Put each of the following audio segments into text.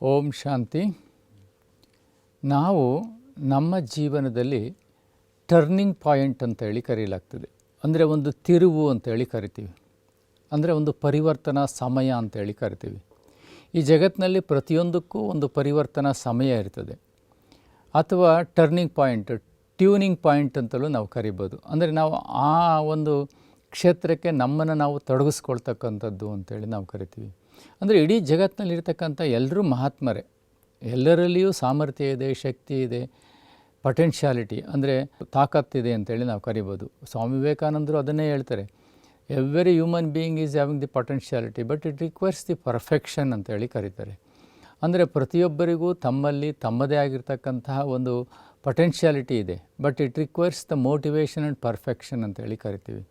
ಓಂ ಶಾಂತಿ. ನಾವು ನಮ್ಮ ಜೀವನದಲ್ಲಿ ಟರ್ನಿಂಗ್ ಪಾಯಿಂಟ್ ಅಂತ ಹೇಳಿ ಕರೆಯಲಾಗ್ತದೆ. ಅಂದರೆ ಒಂದು ತಿರುವು ಅಂತೇಳಿ ಕರಿತೀವಿ. ಅಂದರೆ ಒಂದು ಪರಿವರ್ತನಾ ಸಮಯ ಅಂತೇಳಿ ಕರಿತೀವಿ. ಈ ಜಗತ್ತಿನಲ್ಲಿ ಪ್ರತಿಯೊಂದಕ್ಕೂ ಒಂದು ಪರಿವರ್ತನಾ ಸಮಯ ಇರ್ತದೆ. ಅಥವಾ ಟರ್ನಿಂಗ್ ಪಾಯಿಂಟ್ ಟ್ಯೂನಿಂಗ್ ಪಾಯಿಂಟ್ ಅಂತಲೂ ನಾವು ಕರಿಬೋದು. ಅಂದರೆ ನಾವು ಆ ಒಂದು ಕ್ಷೇತ್ರಕ್ಕೆ ನಮ್ಮನ್ನು ನಾವು ತೊಡಗಿಸ್ಕೊಳ್ತಕ್ಕಂಥದ್ದು ಅಂತೇಳಿ ನಾವು ಕರಿತೀವಿ. ಅಂದರೆ ಇಡೀ ಜಗತ್ತಿನಲ್ಲಿರ್ತಕ್ಕಂಥ ಎಲ್ಲರೂ ಮಹಾತ್ಮರೇ. ಎಲ್ಲರಲ್ಲಿಯೂ ಸಾಮರ್ಥ್ಯ ಇದೆ, ಶಕ್ತಿ ಇದೆ ಪೊಟೆನ್ಷಿಯಾಲಿಟಿ ಅಂದರೆ ತಾಕತ್ತಿದೆ ಅಂತೇಳಿ ನಾವು ಕರಿಬೋದು. ಸ್ವಾಮಿ ವಿವೇಕಾನಂದರು ಅದನ್ನೇ ಹೇಳ್ತಾರೆ. Every human being is having the potentiality but it requires the perfection ಅಂತೇಳಿ ಕರೀತಾರೆ. ಅಂದರೆ ಪ್ರತಿಯೊಬ್ಬರಿಗೂ ತಮ್ಮಲ್ಲಿ ತಮ್ಮದೇ ಆಗಿರ್ತಕ್ಕಂತಹ ಒಂದು ಪೊಟೆನ್ಷಿಯಾಲಿಟಿ ಇದೆ but it requires the motivation and perfection ಅಂತೇಳಿ ಕರಿತೀವಿ.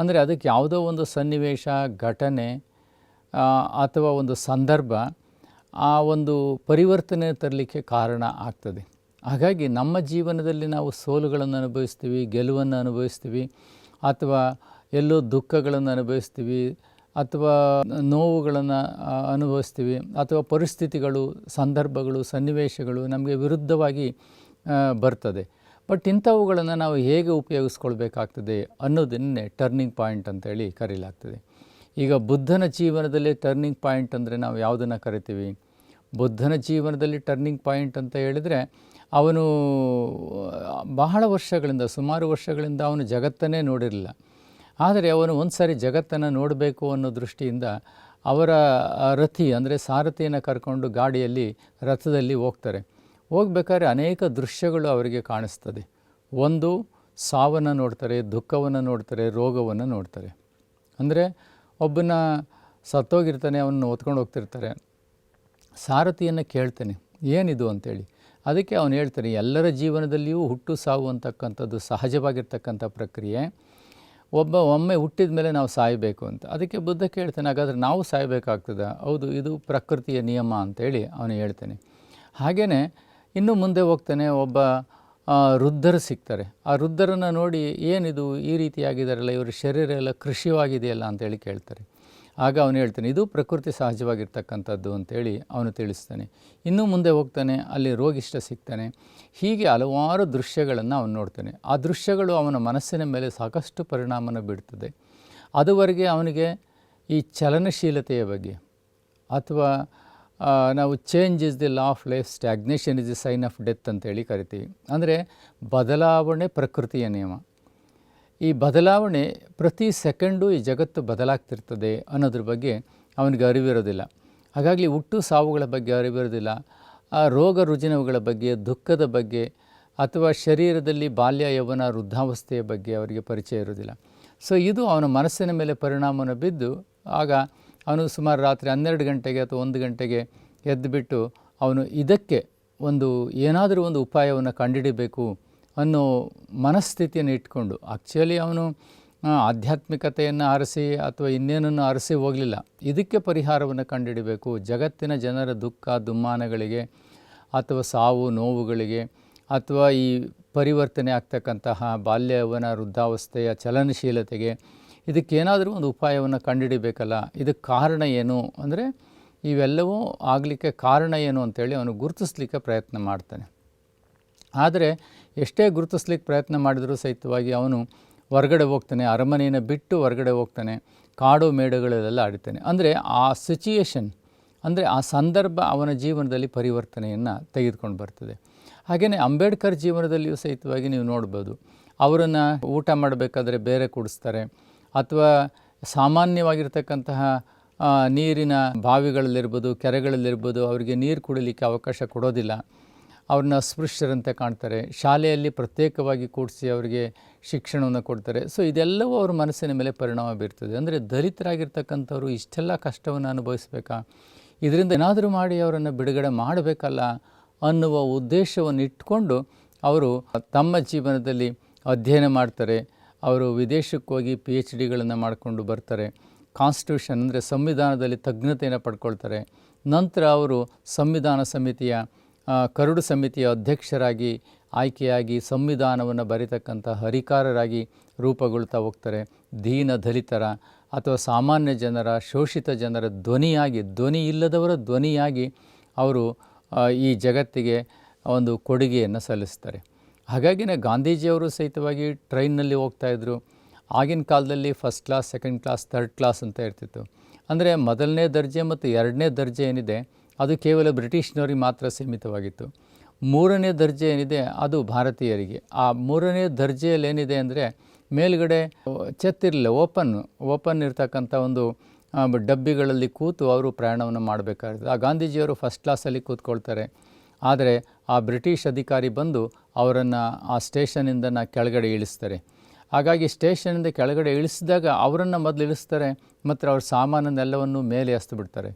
ಅಂದರೆ ಅದಕ್ಕೆ ಯಾವುದೋ ಒಂದು ಸನ್ನಿವೇಶ, ಘಟನೆ ಅಥವಾ ಒಂದು ಸಂದರ್ಭ ಆ ಒಂದು ಪರಿವರ್ತನೆ ತರಲಿಕ್ಕೆ ಕಾರಣ ಆಗ್ತದೆ. ಹಾಗಾಗಿ ನಮ್ಮ ಜೀವನದಲ್ಲಿ ನಾವು ಸೋಲುಗಳನ್ನು ಅನುಭವಿಸ್ತೀವಿ, ಗೆಲುವನ್ನು ಅನುಭವಿಸ್ತೀವಿ, ಅಥವಾ ಎಲ್ಲೋ ದುಃಖಗಳನ್ನು ಅನುಭವಿಸ್ತೀವಿ, ಅಥವಾ ನೋವುಗಳನ್ನು ಅನುಭವಿಸ್ತೀವಿ, ಅಥವಾ ಪರಿಸ್ಥಿತಿಗಳು, ಸಂದರ್ಭಗಳು, ಸನ್ನಿವೇಶಗಳು ನಮಗೆ ವಿರುದ್ಧವಾಗಿ ಬರ್ತದೆ. ಬಟ್ ಇಂಥವುಗಳನ್ನು ನಾವು ಹೇಗೆ ಉಪಯೋಗಿಸ್ಕೊಳ್ಬೇಕಾಗ್ತದೆ ಅನ್ನೋದನ್ನೇ ಟರ್ನಿಂಗ್ ಪಾಯಿಂಟ್ ಅಂತೇಳಿ ಕರೀಲಾಗ್ತದೆ. ಈಗ ಬುದ್ಧನ ಜೀವನದಲ್ಲಿ ಟರ್ನಿಂಗ್ ಪಾಯಿಂಟ್ ಅಂದರೆ ನಾವು ಯಾವುದನ್ನು ಕರಿತೀವಿ? ಬುದ್ಧನ ಜೀವನದಲ್ಲಿ ಟರ್ನಿಂಗ್ ಪಾಯಿಂಟ್ ಅಂತ ಹೇಳಿದರೆ ಅವನು, ಬಹಳ ವರ್ಷಗಳಿಂದ, ಸುಮಾರು ವರ್ಷಗಳಿಂದ ಅವನು ಜಗತ್ತನ್ನೇ ನೋಡಿರಲಿಲ್ಲ. ಆದರೆ ಅವನು ಒಂದು ಸಾರಿ ಜಗತ್ತನ್ನು ನೋಡಬೇಕು ಅನ್ನೋ ದೃಷ್ಟಿಯಿಂದ ಅವರ ರಥಿ ಅಂದರೆ ಸಾರಥಿಯನ್ನು ಕರ್ಕೊಂಡು ಗಾಡಿಯಲ್ಲಿ, ರಥದಲ್ಲಿ ಹೋಗ್ತಾರೆ. ಹೋಗ್ಬೇಕಾದ್ರೆ ಅನೇಕ ದೃಶ್ಯಗಳು ಅವರಿಗೆ ಕಾಣಿಸ್ತದೆ. ಒಂದು, ಸಾವನ್ನು ನೋಡ್ತಾರೆ, ದುಃಖವನ್ನು ನೋಡ್ತಾರೆ, ರೋಗವನ್ನು ನೋಡ್ತಾರೆ. ಅಂದರೆ ಒಬ್ಬನ ಸತ್ತೋಗಿರ್ತಾನೆ ಅವನ್ನ ಹೊತ್ಕೊಂಡು ಹೋಗ್ತಿರ್ತಾರೆ. ಸಾರಥಿಯನ್ನು ಕೇಳ್ತಾನೆ, ಏನಿದು ಅಂತೇಳಿ. ಅದಕ್ಕೆ ಅವನು ಹೇಳ್ತಾನೆ, ಎಲ್ಲರ ಜೀವನದಲ್ಲಿಯೂ ಹುಟ್ಟು ಸಾವು ಅಂತಕ್ಕಂಥದ್ದು ಸಹಜವಾಗಿರ್ತಕ್ಕಂಥ ಪ್ರಕ್ರಿಯೆ. ಒಬ್ಬ, ಒಮ್ಮೆ ಹುಟ್ಟಿದ ಮೇಲೆ ನಾವು ಸಾಯಬೇಕು ಅಂತ. ಅದಕ್ಕೆ ಬುದ್ಧ ಕೇಳ್ತಾನೆ, ಹಾಗಾದರೆ ನಾವು ಸಾಯಬೇಕಾಗ್ತದೆ? ಹೌದು, ಇದು ಪ್ರಕೃತಿಯ ನಿಯಮ ಅಂತೇಳಿ ಅವನು ಹೇಳ್ತಾನೆ. ಹಾಗೆಯೇ ಇನ್ನು ಮುಂದೆ ಹೋಗ್ತಾನೆ, ಒಬ್ಬ ವೃದ್ಧರು ಸಿಗ್ತಾರೆ. ಆ ವೃದ್ಧರನ್ನು ನೋಡಿ ಏನಿದು ಈ ರೀತಿಯಾಗಿದ್ದಾರಲ್ಲ ಇವರ ಶರೀರ ಎಲ್ಲ ಕೃಷಿವಾಗಿದೆಯಲ್ಲ ಅಂತೇಳಿ ಕೇಳ್ತಾರೆ. ಆಗ ಅವನು ಹೇಳ್ತಾನೆ, ಇದು ಪ್ರಕೃತಿ ಸಹಜವಾಗಿರ್ತಕ್ಕಂಥದ್ದು ಅಂತೇಳಿ ಅವನು ತಿಳಿಸ್ತಾನೆ. ಇನ್ನೂ ಮುಂದೆ ಹೋಗ್ತಾನೆ, ಅಲ್ಲಿ ರೋಗಿಷ್ಟ ಸಿಗ್ತಾನೆ. ಹೀಗೆ ಹಲವಾರು ದೃಶ್ಯಗಳನ್ನು ಅವನು ನೋಡ್ತಾನೆ. ಆ ದೃಶ್ಯಗಳು ಅವನ ಮನಸ್ಸಿನ ಮೇಲೆ ಸಾಕಷ್ಟು ಪರಿಣಾಮನ ಬೀಳ್ತದೆ ಅದುವರೆಗೆ ಅವನಿಗೆ ಈ ಚಲನಶೀಲತೆಯ ಬಗ್ಗೆ ಅಥವಾ ನಾವು change is the law of life stagnation is the sign of death ಅಂತೇಳಿ ಕರಿತೀವಿ. ಅಂದರೆ ಬದಲಾವಣೆ ಪ್ರಕೃತಿಯ ನಿಯಮ. ಈ ಬದಲಾವಣೆ ಪ್ರತಿ ಸೆಕೆಂಡು ಈ ಜಗತ್ತು ಬದಲಾಗ್ತಿರ್ತದೆ ಅನ್ನೋದ್ರ ಬಗ್ಗೆ ಅವನಿಗೆ ಅರಿವಿರೋದಿಲ್ಲ. ಹಾಗಾಗಿ ಹುಟ್ಟು ಸಾವುಗಳ ಬಗ್ಗೆ ಅರಿವಿರೋದಿಲ್ಲ. ಆ ರೋಗ ರುಜಿನಗಳ ಬಗ್ಗೆ, ದುಃಖದ ಬಗ್ಗೆ, ಅಥವಾ ಶರೀರದಲ್ಲಿ ಬಾಲ್ಯ ಯೌವನ ವೃದ್ಧಾವಸ್ಥೆಯ ಬಗ್ಗೆ ಅವರಿಗೆ ಪರಿಚಯ ಇರೋದಿಲ್ಲ. ಸೊ ಇದು ಅವನ ಮನಸ್ಸಿನ ಮೇಲೆ ಪರಿಣಾಮವನ್ನು ಬಿದ್ದು ಆಗ ಅವನು ಸುಮಾರು ರಾತ್ರಿ ಹನ್ನೆರಡು ಗಂಟೆಗೆ ಅಥವಾ ಒಂದು ಗಂಟೆಗೆ ಎದ್ದುಬಿಟ್ಟು ಅವನು ಇದಕ್ಕೆ ಒಂದು ಏನಾದರೂ ಒಂದು ಉಪಾಯವನ್ನು ಕಂಡುಹಿಡಿಬೇಕು ಅನ್ನೋ ಮನಸ್ಥಿತಿಯನ್ನು ಇಟ್ಕೊಂಡು ಆ್ಯಕ್ಚುಲಿ ಅವನು ಆಧ್ಯಾತ್ಮಿಕತೆಯನ್ನು ಆರಿಸಿ ಅಥವಾ ಇನ್ನೇನನ್ನು ಆರಿಸಿ ಹೋಗಲಿಲ್ಲ. ಇದಕ್ಕೆ ಪರಿಹಾರವನ್ನು ಕಂಡುಹಿಡಬೇಕು ಜಗತ್ತಿನ ಜನರ ದುಃಖ, ದುಮ್ಮಾನಗಳಿಗೆ ಅಥವಾ ಸಾವು, ನೋವುಗಳಿಗೆ ಅಥವಾ ಈ ಪರಿವರ್ತನೆ ಆಗ್ತಕ್ಕಂತಹ ಬಾಲ್ಯವನ ಯೌವನ ವೃದ್ಧಾವಸ್ಥೆಯ ಚಲನಶೀಲತೆಗೆ ಇದಕ್ಕೇನಾದರೂ ಒಂದು ಉಪಾಯವನ್ನು ಕಂಡುಹಿಡಿಬೇಕಲ್ಲ, ಇದಕ್ಕೆ ಕಾರಣ ಏನು? ಅಂದರೆ ಇವೆಲ್ಲವೂ ಆಗಲಿಕ್ಕೆ ಕಾರಣ ಏನು ಅಂತೇಳಿ ಅವನು ಗುರುತಿಸ್ಲಿಕ್ಕೆ ಪ್ರಯತ್ನ ಮಾಡ್ತಾನೆ. ಆದರೆ ಎಷ್ಟೇ ಗುರುತಿಸ್ಲಿಕ್ಕೆ ಪ್ರಯತ್ನ ಮಾಡಿದರೂ ಸಹಿತವಾಗಿ ಅವನು ಹೊರಗಡೆ ಹೋಗ್ತಾನೆ, ಅರಮನೆಯನ್ನು ಬಿಟ್ಟು ಹೊರಗಡೆ ಹೋಗ್ತಾನೆ, ಕಾಡು ಮೇಡುಗಳಲ್ಲೆಲ್ಲ ಆಡ್ತಾನೆ. ಅಂದರೆ ಆ ಸಿಚುಯೇಷನ್ ಅಂದರೆ ಆ ಸಂದರ್ಭ ಅವನ ಜೀವನದಲ್ಲಿ ಪರಿವರ್ತನೆಯನ್ನು ತೆಗೆದುಕೊಂಡು ಬರ್ತದೆ. ಹಾಗೆಯೇ ಅಂಬೇಡ್ಕರ್ ಜೀವನದಲ್ಲಿಯೂ ಸಹಿತವಾಗಿ ನೀವು ನೋಡ್ಬೋದು, ಅವರನ್ನು ಊಟ ಮಾಡಬೇಕಾದ್ರೆ ಬೇರೆ ಕುಡಿಸ್ತಾರೆ ಅಥವಾ ಸಾಮಾನ್ಯವಾಗಿರ್ತಕ್ಕಂತಹ ನೀರಿನ ಬಾವಿಗಳಲ್ಲಿರ್ಬೋದು, ಕೆರೆಗಳಲ್ಲಿರ್ಬೋದು ಅವರಿಗೆ ನೀರು ಕುಡಿಲಿಕ್ಕೆ ಅವಕಾಶ ಕೊಡೋದಿಲ್ಲ. ಅವ್ರನ್ನ ಅಸ್ಪೃಶ್ಯರಂತೆ ಕಾಣ್ತಾರೆ. ಶಾಲೆಯಲ್ಲಿ ಪ್ರತ್ಯೇಕವಾಗಿ ಕೂಡಿಸಿ ಅವರಿಗೆ ಶಿಕ್ಷಣವನ್ನು ಕೊಡ್ತಾರೆ. ಸೊ, ಇದೆಲ್ಲವೂ ಅವ್ರ ಮನಸ್ಸಿನ ಮೇಲೆ ಪರಿಣಾಮ ಬೀರ್ತದೆ. ಅಂದರೆ ದಲಿತರಾಗಿರ್ತಕ್ಕಂಥವ್ರು ಇಷ್ಟೆಲ್ಲ ಕಷ್ಟವನ್ನು ಅನುಭವಿಸ್ಬೇಕಾ? ಇದರಿಂದ ಏನಾದರೂ ಮಾಡಿ ಅವರನ್ನು ಬಿಡುಗಡೆ ಮಾಡಬೇಕಲ್ಲ ಅನ್ನುವ ಉದ್ದೇಶವನ್ನು ಇಟ್ಕೊಂಡು ಅವರು ತಮ್ಮ ಜೀವನದಲ್ಲಿ ಅಧ್ಯಯನ ಮಾಡ್ತಾರೆ. ಅವರು ವಿದೇಶಕ್ಕೆ ಹೋಗಿ ಪಿ ಎಚ್ ಡಿಗಳನ್ನು ಮಾಡಿಕೊಂಡು ಬರ್ತಾರೆ. ಕಾನ್ಸ್ಟಿಟ್ಯೂಷನ್ ಅಂದರೆ ಸಂವಿಧಾನದಲ್ಲಿ ತಜ್ಞತೆಯನ್ನು ಪಡ್ಕೊಳ್ತಾರೆ. ನಂತರ ಅವರು ಸಂವಿಧಾನ ಸಮಿತಿಯ ಕರಡು ಸಮಿತಿಯ ಅಧ್ಯಕ್ಷರಾಗಿ, ಆಯ್ಕೆಯಾಗಿ ಸಂವಿಧಾನವನ್ನು ಬರೀತಕ್ಕಂಥ ಹರಿಕಾರರಾಗಿ ರೂಪುಗೊಳ್ತಾ ಹೋಗ್ತಾರೆ. ದೀನ ದಲಿತರ ಅಥವಾ ಸಾಮಾನ್ಯ ಜನರ, ಶೋಷಿತ ಜನರ ಧ್ವನಿಯಾಗಿ, ಧ್ವನಿ ಇಲ್ಲದವರ ಧ್ವನಿಯಾಗಿ ಅವರು ಈ ಜಗತ್ತಿಗೆ ಒಂದು ಕೊಡುಗೆಯನ್ನು ಸಲ್ಲಿಸ್ತಾರೆ. ಹಾಗಾಗಿನೇ ಗಾಂಧೀಜಿಯವರು ಸಹಿತವಾಗಿ ಟ್ರೈನ್ನಲ್ಲಿ ಹೋಗ್ತಾಯಿದ್ರು ಆಗಿನ ಕಾಲದಲ್ಲಿ first class, second class, third class ಅಂತ ಇರ್ತಿತ್ತು. ಅಂದರೆ ಮೊದಲನೇ ದರ್ಜೆ ಮತ್ತು ಎರಡನೇ ದರ್ಜೆ ಏನಿದೆ, ಅದು ಕೇವಲ ಬ್ರಿಟಿಷ್ನವರಿಗೆ ಮಾತ್ರ ಸೀಮಿತವಾಗಿತ್ತು. ಮೂರನೇ ದರ್ಜೆ ಏನಿದೆ, ಅದು ಭಾರತೀಯರಿಗೆ. ಆ ಮೂರನೇ ದರ್ಜೆಯಲ್ಲಿ ಏನಿದೆ ಅಂದರೆ, ಮೇಲುಗಡೆ ಚೆತ್ತಿರಲಿಲ್ಲ ಓಪನ್ ಓಪನ್ ಇರ್ತಕ್ಕಂಥ ಒಂದು ಡಬ್ಬಿಗಳಲ್ಲಿ ಕೂತು ಅವರು ಪ್ರಯಾಣವನ್ನು ಮಾಡಬೇಕಾಗುತ್ತೆ. ಆ ಗಾಂಧೀಜಿಯವರು ಫಸ್ಟ್ ಕ್ಲಾಸಲ್ಲಿ ಕೂತ್ಕೊಳ್ತಾರೆ. ಆದರೆ ಆ ಬ್ರಿಟಿಷ್ ಅಧಿಕಾರಿ ಬಂದು ಅವರನ್ನು ಆ ಸ್ಟೇಷನಿಂದ ಕೆಳಗಡೆ ಇಳಿಸ್ತಾರೆ. ಹಾಗಾಗಿ ಸ್ಟೇಷನಿಂದ ಕೆಳಗಡೆ ಇಳಿಸಿದಾಗ ಅವರನ್ನು ಮೊದಲು ಇಳಿಸ್ತಾರೆ, ಮತ್ತು ಅವ್ರ ಸಾಮಾನನ್ನೆಲ್ಲವನ್ನು ಮೇಲೆ ಹಸ್ತು ಬಿಡ್ತಾರೆ.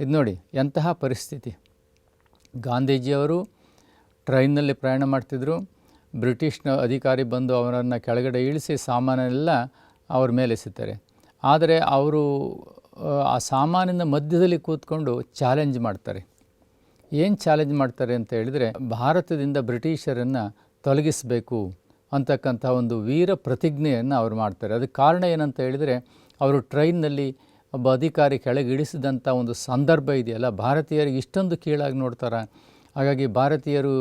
ಇದು ನೋಡಿ, ಎಂತಹ ಪರಿಸ್ಥಿತಿ. ಗಾಂಧೀಜಿಯವರು ಟ್ರೈನಲ್ಲಿ ಪ್ರಯಾಣ ಮಾಡ್ತಿದ್ರು. ಬ್ರಿಟಿಷ್ನ ಅಧಿಕಾರಿ ಬಂದು ಅವರನ್ನು ಕೆಳಗಡೆ ಇಳಿಸಿ ಸಾಮಾನೆಲ್ಲ ಅವ್ರ ಮೇಲೆ ಎಸಿತಾರೆ. ಆದರೆ ಅವರು, ಆ ಸಾಮಾನಿನ ಮಧ್ಯದಲ್ಲಿ ಕೂತ್ಕೊಂಡು ಚಾಲೆಂಜ್ ಮಾಡ್ತಾರೆ. ಏನು ಚಾಲೆಂಜ್ ಮಾಡ್ತಾರೆ ಅಂತ ಹೇಳಿದರೆ, ಭಾರತದಿಂದ ಬ್ರಿಟಿಷರನ್ನು ತೊಲಗಿಸಬೇಕು ಅಂತಕ್ಕಂಥ ಒಂದು ವೀರ ಪ್ರತಿಜ್ಞೆಯನ್ನು ಅವರು ಮಾಡ್ತಾರೆ. ಅದಕ್ಕೆ ಕಾರಣ ಏನಂತ ಹೇಳಿದರೆ, ಅವರು ಟ್ರೈನ್ನಲ್ಲಿ ಒಬ್ಬ ಅಧಿಕಾರಿ ಕೆಳಗೆ ಇಳಿಸಿದಂಥ ಒಂದು ಸಂದರ್ಭ ಇದೆಯಲ್ಲ, ಭಾರತೀಯರಿಗೆ ಇಷ್ಟೊಂದು ಕೀಳಾಗಿ ನೋಡ್ತಾರೆ. ಹಾಗಾಗಿ ಭಾರತೀಯರು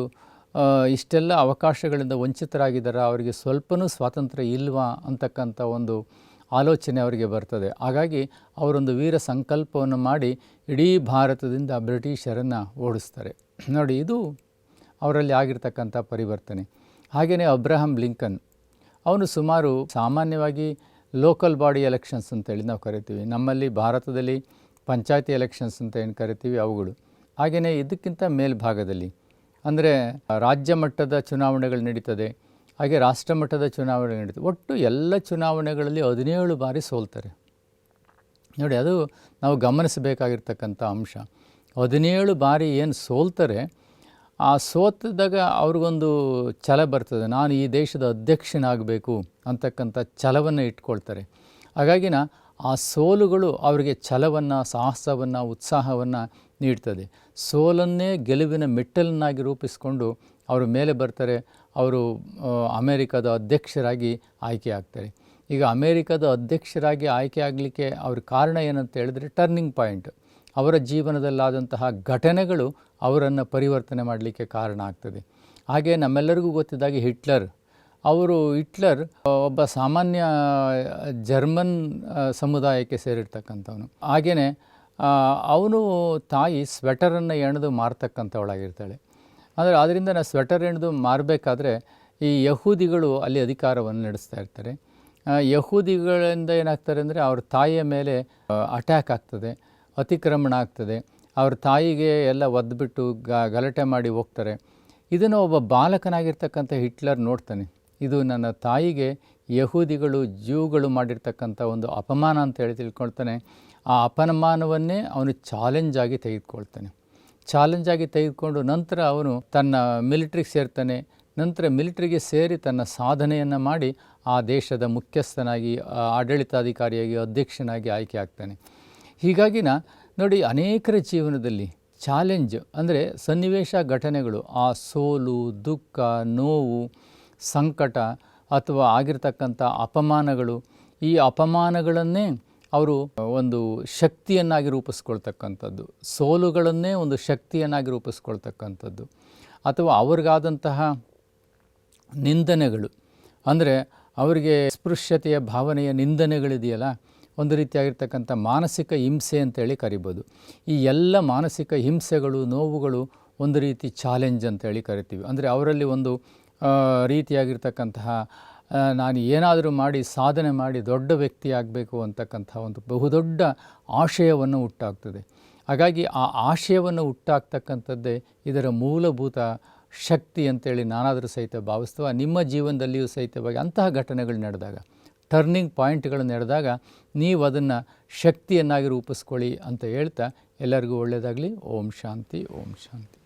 ಇಷ್ಟೆಲ್ಲ ಅವಕಾಶಗಳಿಂದ ವಂಚಿತರಾಗಿದ್ದಾರೆ, ಅವರಿಗೆ ಸ್ವಲ್ಪನೂ ಸ್ವಾತಂತ್ರ್ಯ ಇಲ್ವಾ ಅಂತಕ್ಕಂಥ ಒಂದು ಆಲೋಚನೆ ಅವರಿಗೆ ಬರ್ತದೆ. ಹಾಗಾಗಿ ಅವರೊಂದು ವೀರ ಸಂಕಲ್ಪವನ್ನು ಮಾಡಿ ಇಡೀ ಭಾರತದಿಂದ ಬ್ರಿಟಿಷರನ್ನು ಓಡಿಸ್ತಾರೆ. ನೋಡಿ, ಇದು ಅವರಲ್ಲಿ ಆಗಿರ್ತಕ್ಕಂಥ ಪರಿವರ್ತನೆ. ಹಾಗೆಯೇ ಅಬ್ರಹಂ ಲಿಂಕನ್, ಅವನು ಸುಮಾರು ಸಾಮಾನ್ಯವಾಗಿ ಲೋಕಲ್ ಬಾಡಿ ಎಲೆಕ್ಷನ್ಸ್ ಅಂತೇಳಿ ನಾವು ಕರಿತೀವಿ. ನಮ್ಮಲ್ಲಿ ಭಾರತದಲ್ಲಿ ಪಂಚಾಯತಿ ಎಲೆಕ್ಷನ್ಸ್ ಅಂತ ಏನು ಕರಿತೀವಿ ಅವುಗಳು. ಹಾಗೆಯೇ ಇದಕ್ಕಿಂತ ಮೇಲ್ಭಾಗದಲ್ಲಿ, ಅಂದರೆ ರಾಜ್ಯ ಮಟ್ಟದ ಚುನಾವಣೆಗಳು ನಡೀತದೆ ಹಾಗೆ ರಾಷ್ಟ್ರಮಟ್ಟದ ಚುನಾವಣೆ ನಡೀತು. ಒಟ್ಟು ಎಲ್ಲ ಚುನಾವಣೆಗಳಲ್ಲಿ ಹದಿನೇಳು ಬಾರಿ ಸೋಲ್ತಾರೆ. ನೋಡಿ, ಅದು ನಾವು ಗಮನಿಸಬೇಕಾಗಿರ್ತಕ್ಕಂಥ ಅಂಶ. ಹದಿನೇಳು ಬಾರಿ ಏನು ಸೋಲ್ತಾರೆ, ಆ ಸೋತಿದಾಗ ಅವ್ರಿಗೊಂದು ಛಲ ಬರ್ತದೆ. ನಾನು ಈ ದೇಶದ ಅಧ್ಯಕ್ಷನಾಗಬೇಕು ಅಂತಕ್ಕಂಥ ಛಲವನ್ನು ಇಟ್ಕೊಳ್ತಾರೆ. ಹಾಗಾಗಿನ ಆ ಸೋಲುಗಳು ಅವರಿಗೆ ಛಲವನ್ನು, ಸಾಹಸವನ್ನು, ಉತ್ಸಾಹವನ್ನು ನೀಡ್ತದೆ. ಸೋಲನ್ನೇ ಗೆಲುವಿನ ಮೆಟ್ಟಲನ್ನಾಗಿ ರೂಪಿಸಿಕೊಂಡು ಅವರು ಮೇಲೆ ಬರ್ತಾರೆ, ಅವರು ಅಮೇರಿಕದ ಅಧ್ಯಕ್ಷರಾಗಿ ಆಯ್ಕೆ ಆಗ್ತಾರೆ. ಈಗ ಅಮೇರಿಕದ ಅಧ್ಯಕ್ಷರಾಗಿ ಆಯ್ಕೆ ಆಗಲಿಕ್ಕೆ ಅವ್ರ ಕಾರಣ ಏನಂತ ಹೇಳಿದ್ರೆ ಟರ್ನಿಂಗ್ ಪಾಯಿಂಟ್ ಅವರ ಜೀವನದಲ್ಲಾದಂತಹ ಘಟನೆಗಳು ಅವರನ್ನು ಪರಿವರ್ತನೆ ಮಾಡಲಿಕ್ಕೆ ಕಾರಣ ಆಗ್ತದೆ. ಹಾಗೆ ನಮ್ಮೆಲ್ಲರಿಗೂ ಗೊತ್ತಿದ್ದಾಗೆ ಹಿಟ್ಲರ್ ಅವರು ಹಿಟ್ಲರ್ ಒಬ್ಬ ಸಾಮಾನ್ಯ ಜರ್ಮನ್ ಸಮುದಾಯಕ್ಕೆ ಸೇರಿರ್ತಕ್ಕಂಥವನು. ಹಾಗೆಯೇ ಅವನು ತಾಯಿ ಸ್ವೆಟರನ್ನು ಹೆಣ್ದು ಮಾರ್ತಕ್ಕಂಥವಳಾಗಿರ್ತಾಳೆ. ಆದರೆ ಅದರಿಂದ ನಾನು ಸ್ವೆಟರ್ ಎಣೆದು ಮಾರಬೇಕಾದ್ರೆ ಈ ಯಹೂದಿಗಳು ಅಲ್ಲಿ ಅಧಿಕಾರವನ್ನು ನಡೆಸ್ತಾ ಇರ್ತಾರೆ. ಯಹೂದಿಗಳಿಂದ ಏನಾಗ್ತಾರೆ ಅಂದರೆ ಅವ್ರ ತಾಯಿಯ ಮೇಲೆ ಅಟ್ಯಾಕ್ ಆಗ್ತದೆ, ಅತಿಕ್ರಮಣ ಆಗ್ತದೆ. ಅವ್ರ ತಾಯಿಗೆ ಎಲ್ಲ ಒದ್ಬಿಟ್ಟು ಗ, ಗಲಾಟೆ ಮಾಡಿ ಹೋಗ್ತಾರೆ. ಇದನ್ನು ಒಬ್ಬ ಬಾಲಕನಾಗಿರ್ತಕ್ಕಂಥ ಹಿಟ್ಲರ್ ನೋಡ್ತಾನೆ. ಇದು ನನ್ನ ತಾಯಿಗೆ ಯಹೂದಿಗಳು, ಜೀವುಗಳು ಮಾಡಿರ್ತಕ್ಕಂಥ ಒಂದು ಅಪಮಾನ ಅಂತ ಹೇಳಿ ತಿಳ್ಕೊಳ್ತಾನೆ. ಆ ಅಪಮಾನವನ್ನೇ ಅವನು ಚಾಲೆಂಜ್ ಆಗಿ ತೆಗೆದುಕೊಳ್ತಾನೆ. ಚಾಲೆಂಜ್ ಆಗಿ ತೆಗೆದುಕೊಂಡು ನಂತರ ಅವನು ತನ್ನ ಮಿಲಿಟ್ರಿಗೆ ಸೇರ್ತಾನೆ. ನಂತರ ಮಿಲಿಟ್ರಿಗೆ ಸೇರಿ ತನ್ನ ಸಾಧನೆಯನ್ನು ಮಾಡಿ ಆ ದೇಶದ ಮುಖ್ಯಸ್ಥನಾಗಿ ಆಡಳಿತಾಧಿಕಾರಿಯಾಗಿ, ಅಧ್ಯಕ್ಷನಾಗಿ ಆಯ್ಕೆ ಆಗ್ತಾನೆ. ಹೀಗಾಗಿನ ನೋಡಿ ಅನೇಕರ ಜೀವನದಲ್ಲಿ ಚಾಲೆಂಜ್ ಅಂದರೆ ಸನ್ನಿವೇಶ ಘಟನೆಗಳು, ಆ ಸೋಲು, ದುಃಖ, ನೋವು ಸಂಕಟ ಅಥವಾ ಆಗಿರ್ತಕ್ಕಂಥ ಅಪಮಾನಗಳು, ಈ ಅಪಮಾನಗಳನ್ನೇ ಅವರು ಒಂದು ಶಕ್ತಿಯನ್ನಾಗಿ ರೂಪಿಸ್ಕೊಳ್ತಕ್ಕಂಥದ್ದು, ಸೋಲುಗಳನ್ನೇ ಒಂದು ಶಕ್ತಿಯನ್ನಾಗಿ ರೂಪಿಸ್ಕೊಳ್ತಕ್ಕಂಥದ್ದು ಅಥವಾ ಅವ್ರಿಗಾದಂತಹ ನಿಂದನೆಗಳು. ಅಂದರೆ ಅವರಿಗೆ ಸ್ಪೃಶ್ಯತೆಯ ಭಾವನೆಯ ನಿಂದನೆಗಳಿದೆಯಲ್ಲ, ಒಂದು ರೀತಿಯಾಗಿರ್ತಕ್ಕಂಥ ಮಾನಸಿಕ ಹಿಂಸೆ ಅಂತೇಳಿ ಕರಿಬೋದು. ಈ ಎಲ್ಲ ಮಾನಸಿಕ ಹಿಂಸೆಗಳು, ನೋವುಗಳು ಒಂದು ರೀತಿ ಚಾಲೆಂಜ್ ಅಂತೇಳಿ ಕರಿತೀವಿ. ಅಂದರೆ ಅವರಲ್ಲಿ ಒಂದು ರೀತಿಯಾಗಿರ್ತಕ್ಕಂತಹ ನಾನು ಏನಾದರೂ ಮಾಡಿ ಸಾಧನೆ ಮಾಡಿ ದೊಡ್ಡ ವ್ಯಕ್ತಿ ಆಗಬೇಕು ಅಂತಕ್ಕಂಥ ಒಂದು ಬಹುದೊಡ್ಡ ಆಶಯವನ್ನು ಹುಟ್ಟಾಗ್ತದೆ. ಹಾಗಾಗಿ ಆ ಆಶಯವನ್ನು ಹುಟ್ಟಾಗ್ತಕ್ಕಂಥದ್ದೇ ಇದರ ಮೂಲಭೂತ ಶಕ್ತಿ ಅಂತೇಳಿ ನಾನಾದರೂ ಸಹಿತ ಭಾವಿಸ್ತವ, ನಿಮ್ಮ ಜೀವನದಲ್ಲಿಯೂ ಸಹಿತವಾಗಿ ಅಂತಹ ಘಟನೆಗಳು ನಡೆದಾಗ ಟರ್ನಿಂಗ್ ಪಾಯಿಂಟ್ಗಳು ನಡೆದಾಗ ನೀವು ಅದನ್ನು ಶಕ್ತಿಯನ್ನಾಗಿ ರೂಪಿಸ್ಕೊಳ್ಳಿ ಅಂತ ಹೇಳ್ತಾ ಎಲ್ಲರಿಗೂ ಒಳ್ಳೆಯದಾಗಲಿ. ಓಂ ಶಾಂತಿ ಓಂ ಶಾಂತಿ.